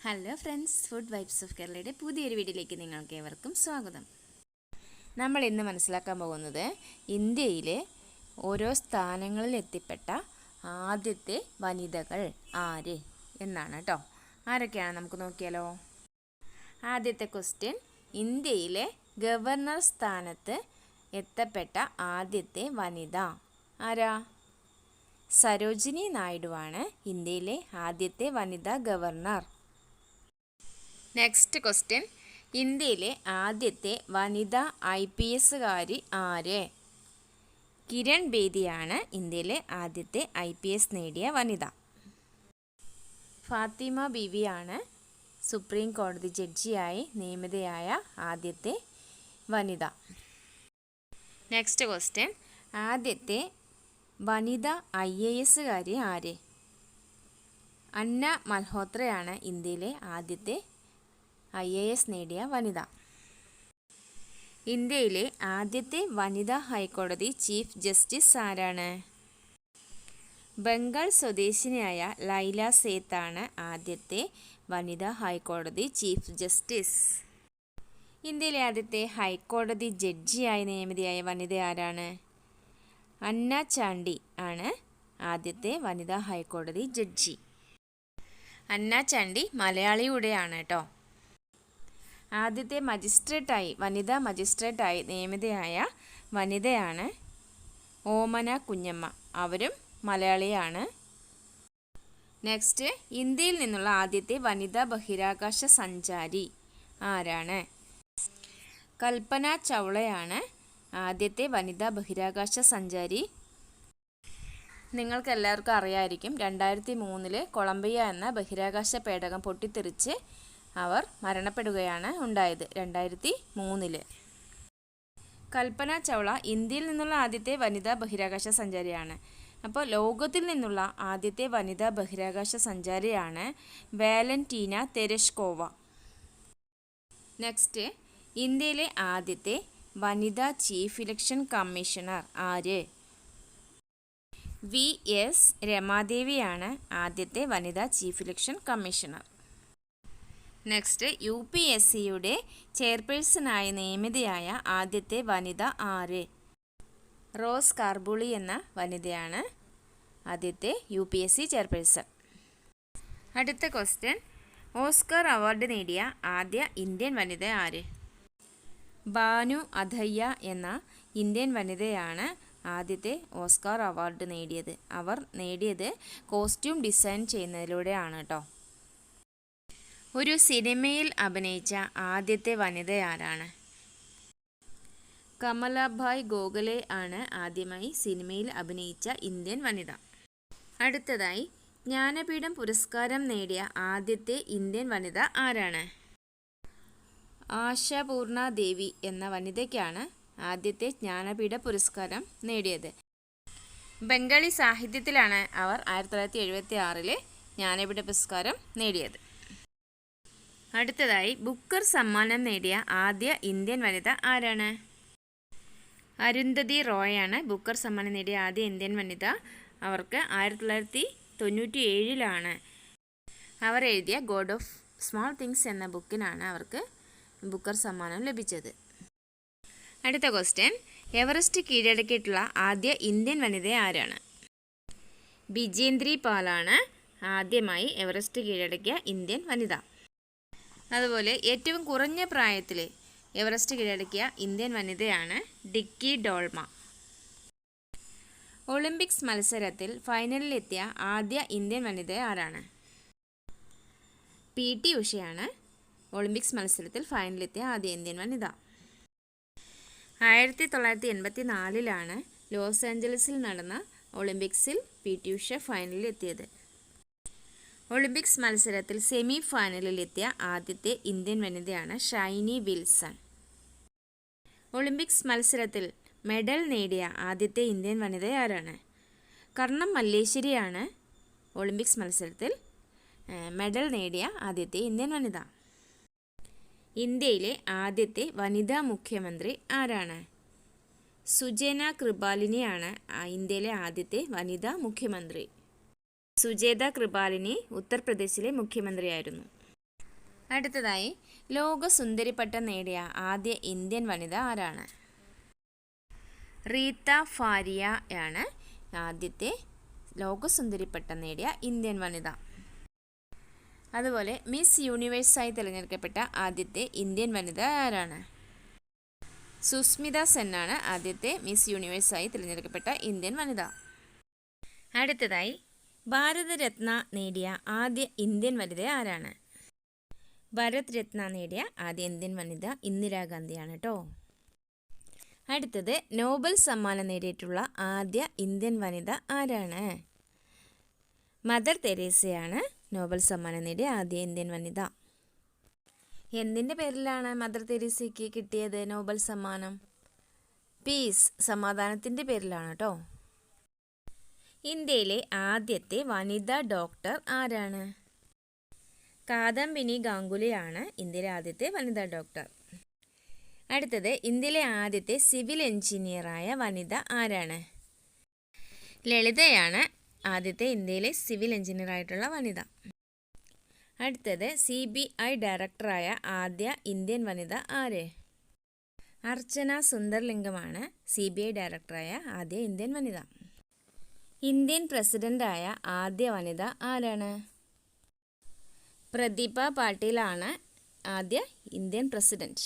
Hello friends food vibes of കേരളയുടെ പുതിയൊരു വീഡിയോയിലേക്ക് നിങ്ങൾക്ക് ഏവർക്കും സ്വാഗതം. നമ്മൾ ഇന്ന് മനസ്സിലാക്കാൻ പോകുന്നത് ഇന്ത്യയിലെ ഓരോ സ്ഥാനങ്ങളിൽ എത്തിപ്പെട്ട ആദ്യത്തെ വനിതകൾ ആര് എന്നാണ് കേട്ടോ. ആരൊക്കെയാണ് നമുക്ക് നോക്കിയാലോ? ആദ്യത്തെ ക്വസ്റ്റ്യൻ ഇന്ത്യയിലെ ഗവർണർ സ്ഥാനത്ത് എത്തപ്പെട്ട ആദ്യത്തെ വനിത ആരാ? സരോജിനി നായിഡുവാണ് ഇന്ത്യയിലെ ആദ്യത്തെ വനിതാ ഗവർണർ നെക്സ്റ്റ് ക്വസ്റ്റ്യൻ ഇന്ത്യയിലെ ആദ്യത്തെ വനിതാ ഐ പി എസ്സുകാരി ആര്? കിരൺ ബേദിയാണ് ഇന്ത്യയിലെ ആദ്യത്തെ ഐ പി എസ് നേടിയ വനിത. ഫാത്തിമ ബിവിയാണ് സുപ്രീം കോടതി ജഡ്ജിയായി നിയമിതയായ ആദ്യത്തെ വനിത. നെക്സ്റ്റ് ക്വസ്റ്റ്യൻ ആദ്യത്തെ വനിത ഐ എ എസ്സുകാരി ആര്? അന്ന മൽഹോത്രയാണ് ഇന്ത്യയിലെ ആദ്യത്തെ ഐ എ എസ് നേടിയ വനിത. ഇന്ത്യയിലെ ആദ്യത്തെ വനിതാ ഹൈക്കോടതി ചീഫ് ജസ്റ്റിസ് ആരാണ്? ബംഗാൾ സ്വദേശിനിയായ ലൈല സേത്താണ് ആദ്യത്തെ വനിതാ ഹൈക്കോടതി ചീഫ് ജസ്റ്റിസ്. ഇന്ത്യയിലെ ആദ്യത്തെ ഹൈക്കോടതി ജഡ്ജിയായി നിയമിതയായ വനിത ആരാണ്? അന്ന ചാണ്ടി ആണ് ആദ്യത്തെ വനിതാ ഹൈക്കോടതി ജഡ്ജി. അന്ന ചാണ്ടി മലയാളിയുടെയാണ് കേട്ടോ. ആദ്യത്തെ മജിസ്ട്രേറ്റായി വനിതാ മജിസ്ട്രേറ്റായി നിയമിതയായ വനിതയാണ് ഓമന കുഞ്ഞമ്മ. അവരും മലയാളിയാണ്. നെക്സ്റ്റ് ഇന്ത്യയിൽ നിന്നുള്ള ആദ്യത്തെ വനിതാ ബഹിരാകാശ സഞ്ചാരി ആരാണ്? കൽപ്പന ചൗളയാണ് ആദ്യത്തെ വനിതാ ബഹിരാകാശ സഞ്ചാരി. നിങ്ങൾക്കെല്ലാവർക്കും അറിയായിരിക്കും രണ്ടായിരത്തി മൂന്നിൽ കൊളംബിയ എന്ന ബഹിരാകാശ പേടകം പൊട്ടിത്തെറിച്ച് അവർ മരണപ്പെടുകയാണ് ഉണ്ടായത് രണ്ടായിരത്തി മൂന്നിൽ. കൽപ്പന ചൗള ഇന്ത്യയിൽ നിന്നുള്ള ആദ്യത്തെ വനിതാ ബഹിരാകാശ സഞ്ചാരിയാണ്. അപ്പോൾ ലോകത്തിൽ നിന്നുള്ള ആദ്യത്തെ വനിതാ ബഹിരാകാശ സഞ്ചാരിയാണ് വാലന്റീന തെരഷ്കോവ. നെക്സ്റ്റ് ഇന്ത്യയിലെ ആദ്യത്തെ വനിതാ ചീഫ് ഇലക്ഷൻ കമ്മീഷണർ ആര്? വി. എസ്. രമാദേവിയാണ് ആദ്യത്തെ വനിതാ chief election commissioner. Next U P S സിയുടെ ചെയർപേഴ്സണായി നിയമിതയായ ആദ്യത്തെ വനിത ആര്? റോസ് കാർബുളി എന്ന വനിതയാണ് ആദ്യത്തെ U P S C chairperson. അടുത്ത ക്വസ്റ്റ്യൻ ഓസ്കർ അവാർഡ് നേടിയ ആദ്യ ഇന്ത്യൻ വനിത ആര്? ബാനു അധയ്യ എന്ന ഇന്ത്യൻ വനിതയാണ് ആദ്യത്തെ ഓസ്കാർ അവാർഡ് നേടിയത്. അവർ നേടിയത് കോസ്റ്റ്യൂം ഡിസൈൻ ചെയ്യുന്നതിലൂടെയാണ് കേട്ടോ. ഒരു സിനിമയിൽ അഭിനയിച്ച ആദ്യത്തെ വനിത ആരാണ്? കമലാഭായ് ഗോഖലെ ആണ് ആദ്യമായി സിനിമയിൽ അഭിനയിച്ച ഇന്ത്യൻ വനിത. അടുത്തതായി ജ്ഞാനപീഠം പുരസ്കാരം നേടിയ ആദ്യത്തെ ഇന്ത്യൻ വനിത ആരാണ്? ആശാപൂർണ ദേവി എന്ന വനിതയ്ക്കാണ് ആദ്യത്തെ ജ്ഞാനപീഠ പുരസ്കാരം നേടിയത്. ബംഗാളി സാഹിത്യത്തിലാണ് അവർ ആയിരത്തി തൊള്ളായിരത്തി എഴുപത്തി ആറിലെ ജ്ഞാനപീഠ പുരസ്കാരം നേടിയത്. അടുത്തതായി ബുക്കർ സമ്മാനം നേടിയ ആദ്യ ഇന്ത്യൻ വനിത ആരാണ്? അരുന്ധതി റോയാണ് ബുക്കർ സമ്മാനം നേടിയ ആദ്യ ഇന്ത്യൻ വനിത. അവർക്ക് ആയിരത്തി തൊള്ളായിരത്തി തൊണ്ണൂറ്റി ഏഴിലാണ് അവർ എഴുതിയ ഗോഡ് ഓഫ് സ്മോൾ തിങ്സ് എന്ന ബുക്കിനാണ് അവർക്ക് ബുക്കർ സമ്മാനം ലഭിച്ചത്. അടുത്ത ക്വസ്റ്റ്യൻ. എവറസ്റ്റ് കീഴടക്കിയിട്ടുള്ള ആദ്യ ഇന്ത്യൻ വനിത ആരാണ്? ബിജേന്ദ്രി പാലാണ് ആദ്യമായി എവറസ്റ്റ് കീഴടക്കിയ ഇന്ത്യൻ വനിത. അതുപോലെ ഏറ്റവും കുറഞ്ഞ പ്രായത്തിൽ എവറസ്റ്റ് കീഴടക്കിയ ഇന്ത്യൻ വനിതയാണ് ഡിക്കി ഡോൾമ. ഒളിമ്പിക്സ് മത്സരത്തിൽ ഫൈനലിലെത്തിയ ആദ്യ ഇന്ത്യൻ വനിത ആരാണ്? പി ടി ഉഷയാണ് ഒളിമ്പിക്സ് മത്സരത്തിൽ ഫൈനലിലെത്തിയ ആദ്യ ഇന്ത്യൻ വനിത. ആയിരത്തി തൊള്ളായിരത്തി എൺപത്തി നാലിലാണ് ലോസ് ആഞ്ചലസിൽ നടന്ന ഒളിമ്പിക്സിൽ പി ടി ഉഷ ഫൈനലിൽ എത്തിയത് ഒളിമ്പിക്സ് മത്സരത്തിൽ സെമി ഫൈനലിലെത്തിയ ആദ്യത്തെ ഇന്ത്യൻ വനിതയാണ് ഷൈനി വിൽസൺ. ഒളിമ്പിക്സ് മത്സരത്തിൽ മെഡൽ നേടിയ ആദ്യത്തെ ഇന്ത്യൻ വനിത ആരാണ് കർണം മല്ലേശ്വരിയാണ് ഒളിമ്പിക്സ് മത്സരത്തിൽ മെഡൽ നേടിയ ആദ്യത്തെ ഇന്ത്യൻ വനിത. ഇന്ത്യയിലെ ആദ്യത്തെ വനിതാ മുഖ്യമന്ത്രി ആരാണ്? സുജന കൃപാലിനിയാണ് ഇന്ത്യയിലെ ആദ്യത്തെ വനിതാ മുഖ്യമന്ത്രി. സുജേത കൃപാലിനി ഉത്തർപ്രദേശിലെ മുഖ്യമന്ത്രിയായിരുന്നു. അടുത്തതായി ലോക സുന്ദരിപ്പട്ടം നേടിയ ആദ്യ ഇന്ത്യൻ വനിത ആരാണ്? റീത്ത ഫാരിയ ആണ് ആദ്യത്തെ ലോക സുന്ദരിപ്പട്ടം നേടിയ ഇന്ത്യൻ വനിത. അതുപോലെ മിസ് യൂണിവേഴ്സായി തിരഞ്ഞെടുക്കപ്പെട്ട ആദ്യത്തെ ഇന്ത്യൻ വനിത ആരാണ്? സുസ്മിത സെൻ ആണ് ആദ്യത്തെ മിസ് യൂണിവേഴ്സായി തിരഞ്ഞെടുക്കപ്പെട്ട ഇന്ത്യൻ വനിത. അടുത്തതായി ഭാരതരത്ന നേടിയ ആദ്യ ഇന്ത്യൻ വനിത ആരാണ്? ഭാരത് രത്ന നേടിയ ആദ്യ ഇന്ത്യൻ വനിത ഇന്ദിരാഗാന്ധിയാണ് കേട്ടോ അടുത്തത് നോബൽ സമ്മാനം നേടിയിട്ടുള്ള ആദ്യ ഇന്ത്യൻ വനിത ആരാണ്? മദർ തെരേസയാണ് നോബൽ സമ്മാനം നേടിയ ആദ്യ ഇന്ത്യൻ വനിത. എന്തിന്റെ പേരിലാണ് മദർ തെരേസയ്ക്ക് കിട്ടിയത് നോബൽ സമ്മാനം? പീസ് സമാധാനത്തിന്റെ പേരിലാണ് കേട്ടോ ഇന്ത്യയിലെ ആദ്യത്തെ വനിതാ ഡോക്ടർ ആരാണ്? കാദംബിനി ഗാംഗുലിയാണ് ഇന്ത്യയിലെ ആദ്യത്തെ വനിതാ ഡോക്ടർ. അടുത്തത് ഇന്ത്യയിലെ ആദ്യത്തെ സിവിൽ എഞ്ചിനീയറായ വനിത ആരാണ്? ലളിതയാണ് ആദ്യത്തെ ഇന്ത്യയിലെ സിവിൽ എഞ്ചിനീയർ ആയിട്ടുള്ള വനിത. അടുത്തത് സി ബി ഐ ഡയറക്ടറായ ആദ്യ ഇന്ത്യൻ വനിത ആര്? അർച്ചന സുന്ദർലിംഗമാണ് സി ബി ഐ ഡയറക്ടറായ ആദ്യ ഇന്ത്യൻ വനിത. ഇന്ത്യൻ പ്രസിഡന്റായ ആദ്യ വനിത ആരാണ്? പ്രതിഭ പാട്ടീലാണ് ആദ്യ ഇന്ത്യൻ പ്രസിഡന്റ്.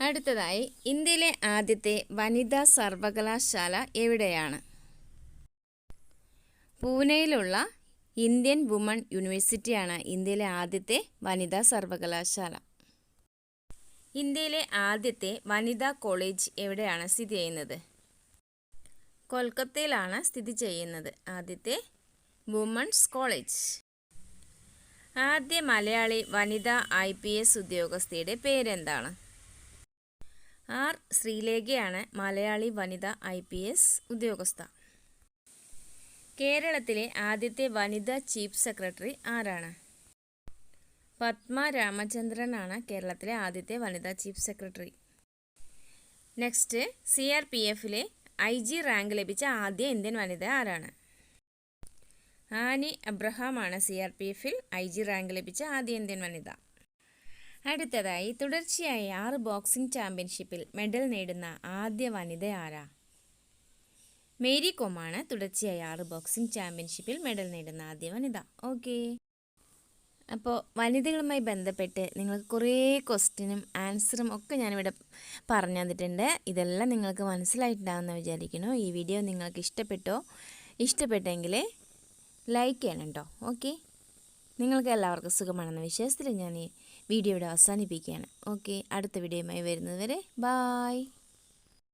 അടുത്തതായി ഇന്ത്യയിലെ ആദ്യത്തെ വനിതാ സർവകലാശാല എവിടെയാണ്? പൂനെയിലുള്ള ഇന്ത്യൻ വുമൺ യൂണിവേഴ്സിറ്റിയാണ് ഇന്ത്യയിലെ ആദ്യത്തെ വനിതാ സർവകലാശാല. ഇന്ത്യയിലെ ആദ്യത്തെ വനിതാ കോളേജ് എവിടെയാണ് സ്ഥിതി ചെയ്യുന്നത്? കൊൽക്കത്തയിലാണ് സ്ഥിതി ചെയ്യുന്നത്. ആദ്യത്തെ വുമൺസ് കോളേജ്. ആദ്യ മലയാളി വനിതാ ഐ പി എസ് ഉദ്യോഗസ്ഥയുടെ പേരെന്താണ്? ആർ. ശ്രീലേഖയാണ് മലയാളി വനിതാ ഐ പി എസ് ഉദ്യോഗസ്ഥ. കേരളത്തിലെ ആദ്യത്തെ വനിതാ ചീഫ് സെക്രട്ടറി ആരാണ്? പത്മ രാമചന്ദ്രനാണ് കേരളത്തിലെ ആദ്യത്തെ വനിതാ chief secretary. Next C R P എഫിലെ ഐ ജി റാങ്ക് ലഭിച്ച ആദ്യ ഇന്ത്യൻ വനിത ആരാണ്? ആനി അബ്രഹാമാണ് സി ആർ പി എഫിൽ ഐ ജി റാങ്ക് ലഭിച്ച ആദ്യ ഇന്ത്യൻ വനിത. അടുത്തതായി തുടർച്ചയായി ആറ് ബോക്സിംഗ് ചാമ്പ്യൻഷിപ്പിൽ മെഡൽ നേടുന്ന ആദ്യ വനിത ആരാ? മേരി കോമാണ് തുടർച്ചയായി ആറ് ബോക്സിംഗ് ചാമ്പ്യൻഷിപ്പിൽ മെഡൽ നേടുന്ന ആദ്യ വനിത. ഓക്കെ. അപ്പോൾ വനിതകളുമായി ബന്ധപ്പെട്ട് നിങ്ങൾക്ക് കുറേ ക്വസ്റ്റ്യനും ആൻസറും ഒക്കെ ഞാനിവിടെ പറഞ്ഞു തന്നിട്ടുണ്ട്. ഇതെല്ലാം നിങ്ങൾക്ക് മനസ്സിലായിട്ടുണ്ടാകുമെന്ന് വിചാരിക്കുന്നു. ഈ വീഡിയോ നിങ്ങൾക്ക് ഇഷ്ടപ്പെട്ടോ? ഇഷ്ടപ്പെട്ടെങ്കിൽ ലൈക്ക് ചെയ്യണം കേട്ടോ ഓക്കെ നിങ്ങൾക്ക് എല്ലാവർക്കും സുഖമാണെന്ന വിശ്വാസത്തിൽ ഞാൻ ഈ വീഡിയോ ഇവിടെ അവസാനിപ്പിക്കുകയാണ്. ഓക്കെ അടുത്ത വീഡിയോയുമായി വരുന്നത് വരെ ബായ്